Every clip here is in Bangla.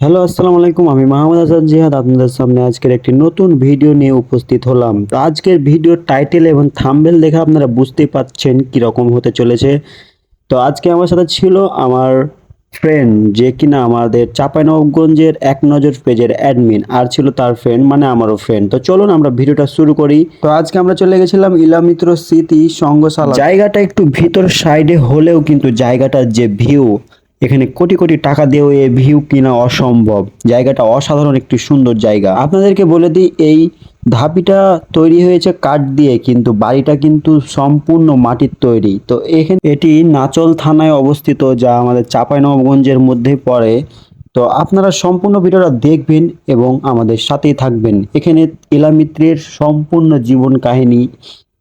হ্যালো, আসসালামু আলাইকুম। আমি মাহমুদ আজাদ জিহাদ, আপনাদের সামনে আজকের একটি নতুন ভিডিও নিয়ে উপস্থিত হলাম। তো আজকের ভিডিওর টাইটেল এবং থাম্বেল দেখে আপনারা বুঝতেই পাচ্ছেন কীরকম হতে চলেছে। তো আজকে আমার সাথে ছিল আমার ফ্রেন্ড যে কিনা আমাদের চাঁপাইনবাবগঞ্জের এক নজর পেজের অ্যাডমিন আর ছিল তার ফ্রেন্ড মানে আমারও ফ্রেন্ড তো চলুন আমরা ভিডিওটা শুরু করি। তো আজকে আমরা চলে গেছিলাম ইলামিত্র স্মৃতি সংঘশালা জায়গাটা একটু ভিতর সাইডে হলেও কিন্তু জায়গাটার যে ভিউ এখানে কোটি কোটি টাকা দিয়েও এই ভিউ কিনা অসম্ভব। জায়গাটা অসাধারণ একটি সুন্দর জায়গা। আপনাদেরকে বলে দিই এই ধাপিটা তৈরি হয়েছে কাঠ দিয়ে, কিন্তু বাড়িটা কিন্তু সম্পূর্ণ মাটির তৈরি। তো এখানে এটি নাচল থানায় অবস্থিত, যা আমাদের চাঁপাইনবাবগঞ্জের মধ্যে পড়ে। তো আপনারা সম্পূর্ণ ভিডিওটা দেখবেন এবং আমাদের সাথেই থাকবেন। এখানে ইলামিত্রের সম্পূর্ণ জীবন কাহিনী,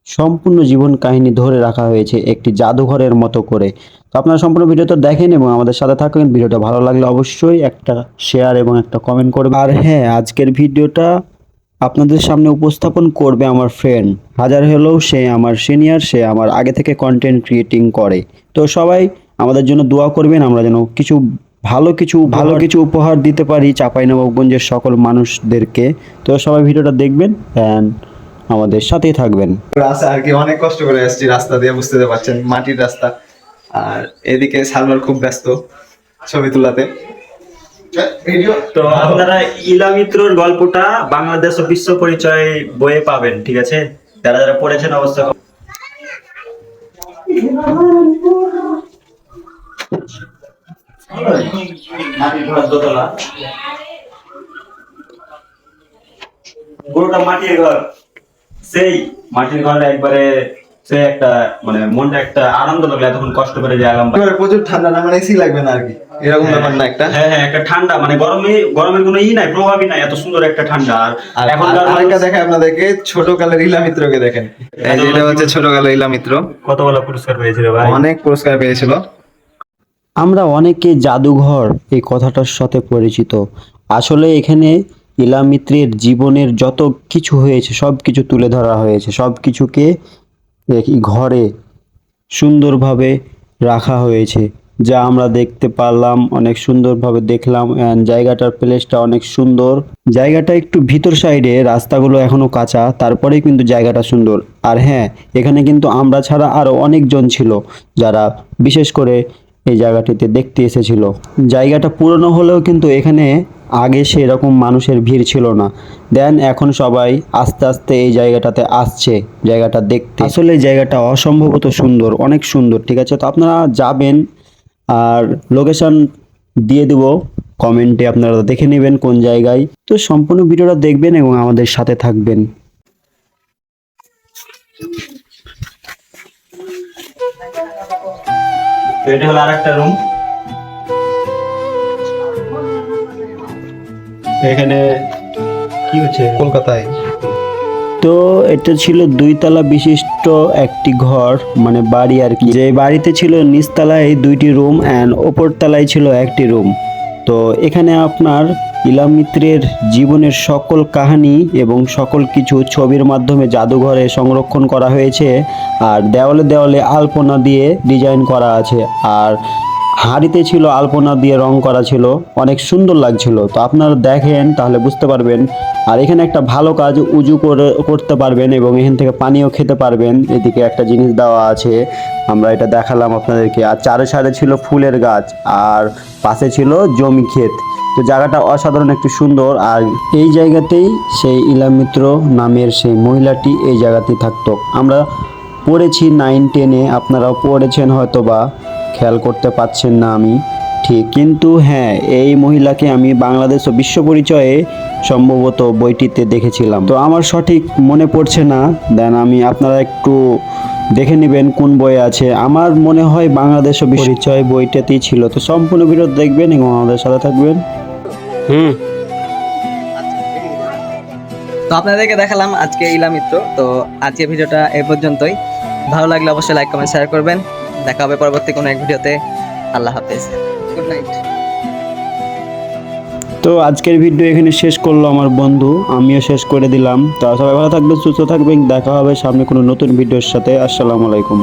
সম্পূর্ণ জীবন কাহিনী ধরে রাখা হয়েছে একটি জাদুঘরের মতো করে। তো আপনারা সম্পূর্ণ ভিডিওটা দেখেন এবং আমাদের সাথে থাকবেন। ভিডিওটা ভালো লাগলে অবশ্যই একটা শেয়ার এবং একটা কমেন্ট করবেন। আর হ্যাঁ আজকের ভিডিওটা আপনাদের সামনে উপস্থাপন করবে আমার ফ্রেন্ড হাজার হলেও সে আমার সিনিয়র সে আমার আগে থেকে কন্টেন্ট ক্রিয়েটিং করে। তো সবাই আমাদের জন্য দোয়া করবেন আমরা যেন কিছু ভালো কিছু ভালো কিছু উপহার দিতে পারি চাঁপাইনবাবগঞ্জের সকল মানুষদেরকে। তো সবাই ভিডিওটা দেখবেন অ্যান্ড আমাদের সাথেই থাকবেন। রাস্তা আর কি অনেক কষ্ট করে আসছি রাস্তা দিয়ে বুঝতে পারছেন মাটির রাস্তা। আর এদিকে সালোয়ার খুব ব্যস্ত ছবি তোলাতে। তো আপনারা ইলামিত্রর গল্পটা বাংলাদেশ ও বিশ্ব পরিচয় বইয়ে পাবেন, ঠিক আছে? যারা যারা পড়েছেন অবস্থা পুরোটা মাটির ঘর সেই মাটির ঘর একবারে সে একটা মানে মনটা একটা আনন্দ লাগল এতক্ষণ কষ্ট করে যে আলাম প্রচুর ঠান্ডা না মানে এসি লাগবে না আর কি? এরকম ব্যাপার না একটা? হ্যাঁ হ্যাঁ একটা ঠান্ডা মানে গরমে গরমের কোনো ই নাই প্রভাবই নাই এত সুন্দর একটা ঠান্ডা। আর এখনকার আরেকটা মানুষ- দেখে আপনাদেরকে ছোট কালের ইলামিত্রকে দেখেন। এই যে এটা হচ্ছে ছোট কালের ইলামিত্র কতগুলো পুরস্কার পেয়েছিল ভাই? অনেক পুরস্কার পেয়েছিল। আমরা অনেকে জাদুঘর এই কথাটার সাথে পরিচিত। আসলে এখানে ইলামিত্রের জীবনের যত কিছু হয়েছে সব কিছু তুলে ধরা হয়েছে। সব কিছুকে ঘরে সুন্দরভাবে রাখা হয়েছে, যা আমরা দেখতে পারলাম, অনেক সুন্দরভাবে দেখলাম, and জায়গাটার প্লেসটা অনেক সুন্দর। জায়গাটা একটু ভিতর সাইডে রাস্তাগুলো এখনও কাঁচা, তারপরেই কিন্তু জায়গাটা সুন্দর। আর হ্যাঁ এখানে কিন্তু আমরা ছাড়া আরও অনেকজন ছিল, যারা বিশেষ করে এই জায়গাটিতে দেখতে এসেছিল। জায়গাটা পুরনো হলেও কিন্তু এখানে আগে সেরকম মানুষের ভিড় ছিল না। দেন এখন সবাই আস্তে আস্তে এই জায়গাটাতে আসছে জায়গাটা দেখতে। আসলে জায়গাটা অসম্ভবত সুন্দর অনেক সুন্দর ঠিক আছে? তো আপনারা যাবেন আর লোকেশন দিয়ে দেব কমেন্টে আপনারা দেখে নেবেন কোন জায়গায়। তো সম্পূর্ণ ভিডিওটা দেখবেন এবং আমাদের সাথে থাকবেন। এটা হলো আরেকটা রুম এখানে কি হচ্ছে? কলকাতায়? তো এটা ছিল দুইতলা বিশিষ্ট একটি ঘর মানে বাড়ি আর কি। যে বাড়িতে ছিল নিচতলায় দুইটি রুম অ্যান্ড ওপর তলায় ছিল একটি রুম তো এখানে আপনার ইলামিত্রের জীবনের সকল কাহিনী এবং সকল কিছু ছবির মাধ্যমে জাদুঘরে সংরক্ষণ করা হয়েছে। আর দেওয়ালে দেওয়ালে আলপনা দিয়ে ডিজাইন করা আছে। আর হাড়িতে ছিল আলপনা দিয়ে রং করা ছিল, অনেক সুন্দর লাগছিল। তো আপনারা দেখেন, তাহলে বুঝতে পারবেন। আর এখানে একটা ভালো কাজ উজু করে, করতে পারবেন এবং এখান থেকে পানিও খেতে পারবেন। এদিকে একটা জিনিস দেওয়া আছে, আমরা এটা দেখালাম আপনাদেরকে। আর চারে সাইডে ছিল ফুলের গাছ, আর পাশে ছিল জমি ক্ষেত। তো জায়গাটা অসাধারণ একটু সুন্দর। আর এই জায়গাতেই সেই ইলামিত্র নামের সেই মহিলাটি এই জায়গাতেই থাকতো। আমরা পড়েছি নাইন টেনে আপনারাও পড়েছেন হয়তো বা খেয়াল করতে পারছেন না আমি। ঠিক কিন্তু হ্যাঁ এই মহিলাকে আমি বাংলাদেশ ও বিশ্ব পরিচয়ে সম্ভবত বইটিতে দেখেছিলাম। তো আমার সঠিক মনে পড়ছে না। দেন আমি আপনারা একটু দেখে নেবেন কোন বই আছে। আমার মনে হয় বাংলাদেশ ও বিশ্ব পরিচয় বইটাতেই ছিল। তো সম্পূর্ণ ভিডিও দেখবেন এবং আমাদের সাথে থাকবেন। হুম। তো আপনাদেরকে দেখালাম আজকে ইলামিত্র। তো আজকে ভিডিওটা এ পর্যন্তই। ভালো লাগলে অবশ্যই লাইক কমেন্ট শেয়ার করবেন। দেখা হবে পরবর্তী কোনো এক ভিডিওতে। আল্লাহ হাফেজ। গুড নাইট তো আজকের ভিডিও এখানে শেষ করল আমার বন্ধু, আমিও শেষ করে দিলাম। তো সবাই ভালো থাকবেন, সুস্থ থাকবেন, দেখা হবে সামনে কোনো নতুন ভিডিওর সাথে। আসসালামু আলাইকুম।